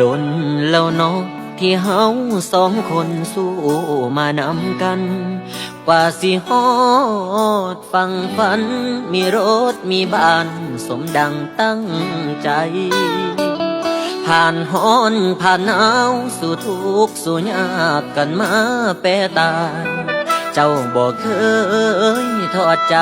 ดนแล้วเนาะที่เฮาสองคนสู้มานำกัน กว่าสิฮอดฟังฝัน มีรถมีบ้านสมดังตั้งใจ ผ่านฮ้อนผ่านหนาวสู่ทุกสู่ยากกันมาแปรตายเจ้าบอกเคยทอดใจ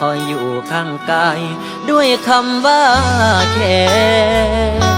คอยอยู่ข้างกาย ด้วยคำว่าแค่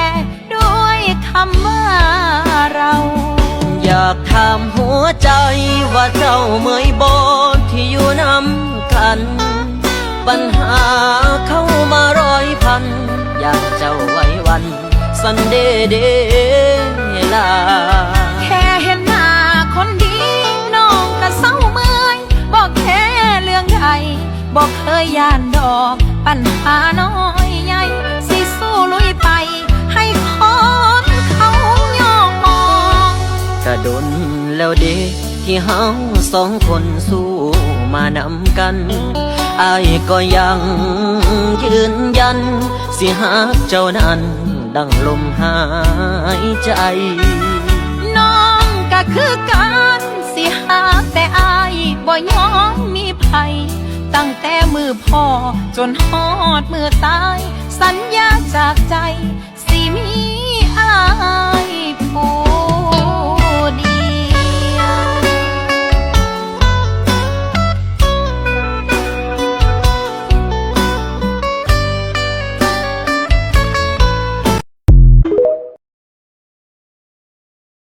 ใจว่าเจ้าเมื่อยบนที่อยู่น้ำกัน ปัญหาเข้ามาร้อยพัน อยากเจ้าไว้วัน สันเดเดลา แค่เห็นหน้าคนดีน้องก็เศร้าเมื่อยบอกแค่เรื่องใดบอกเคยย่านดอก ปัญหาน้อย แล้วเด็กที่เฮาสองคนสู้มานำกันอายก็ยังยืนยัน สิหากเจ้านั้น ดังลมหายใจ น้องก็คือกันสิหากแต่อายบ่ยอมมีภัยตั้งแต่มือพ่อจนฮอดมือตาย สัญญาจากใจ